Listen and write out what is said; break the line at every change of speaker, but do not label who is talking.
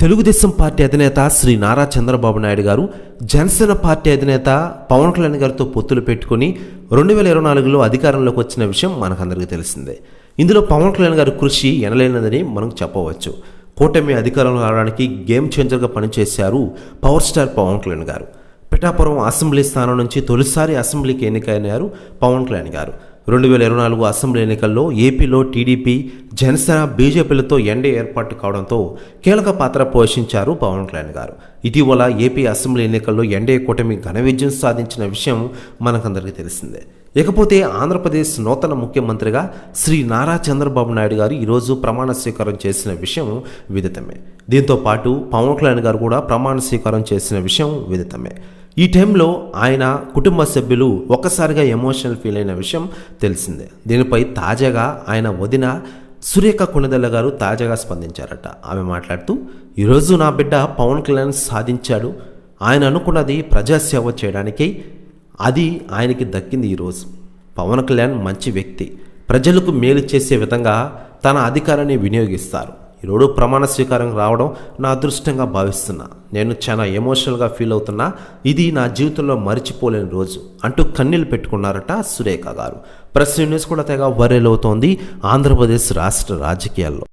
Telugu Desam party అధినేత శ్రీ నారా చంద్రబాబు నాయుడు గారు Janasena party అధినేత పవన్ కళ్యాణ్ గారితో పొత్తులు పెట్టుకుని రెండు వేల ఇరవై నాలుగులో అధికారంలోకి వచ్చిన విషయం మనకందరికీ తెలిసిందే. ఇందులో పవన్ కళ్యాణ్ గారి కృషి ఎనలేనిదని మనం చెప్పవచ్చు. కూటమి అధికారంలో రావడానికి గేమ్ చేంజర్గా పనిచేశారు పవర్ స్టార్ పవన్ కళ్యాణ్ గారు. పిఠాపురం అసెంబ్లీ స్థానం నుంచి తొలిసారి అసెంబ్లీకి ఎన్నికైనారు పవన్ కళ్యాణ్ గారు. రెండు వేల ఇరవై నాలుగు అసెంబ్లీ ఎన్నికల్లో ఏపీలో టీడీపీ జనసేన బీజేపీలతో ఎన్డీ ఏర్పాటు కావడంతో కీలక పాత్ర పోషించారు పవన్ కళ్యాణ్ గారు. ఇటీవల ఏపీ అసెంబ్లీ ఎన్నికల్లో ఎన్డీఏ కూటమి ఘన విజయం సాధించిన విషయం మనకందరికీ తెలిసిందే. ఇకపోతే ఆంధ్రప్రదేశ్ నూతన ముఖ్యమంత్రిగా శ్రీ నారా చంద్రబాబు నాయుడు గారు ఈరోజు ప్రమాణ స్వీకారం చేసిన విషయం విదితమే. దీంతో పాటు పవన్ కళ్యాణ్ గారు కూడా ప్రమాణ స్వీకారం చేసిన విషయం విదితమే. ఈ టైంలో ఆయన కుటుంబ సభ్యులు ఒక్కసారిగా ఎమోషనల్ ఫీల్ అయిన విషయం తెలిసిందే. దీనిపై తాజాగా ఆయన వదిన సురేఖ కొణిదెల్ల గారు తాజాగా స్పందించారట. ఆమె మాట్లాడుతూ ఈరోజు నా బిడ్డ పవన్ కళ్యాణ్ సాధించాడు. ఆయన అనుకున్నది ప్రజాసేవ చేయడానికి. అది ఆయనకి దక్కింది ఈరోజు పవన్ కళ్యాణ్ మంచి వ్యక్తి. ప్రజలకు మేలు చేసే విధంగా తన అధికారాన్ని వినియోగిస్తారు. ఈరోడు ప్రమాణ స్వీకారం రావడం నా అదృష్టంగా భావిస్తున్నా. నేను చాలా ఎమోషనల్గా ఫీల్ అవుతున్నా. ఇది నా జీవితంలో మర్చిపోలేని రోజు అంటూ కన్నీళ్ళు పెట్టుకున్నారట సురేఖ గారు. ప్రెస్ న్యూస్ కూడా తెగ వైరల్ అవుతోంది. ఆంధ్రప్రదేశ్ రాష్ట్ర రాజకీయాల్లో.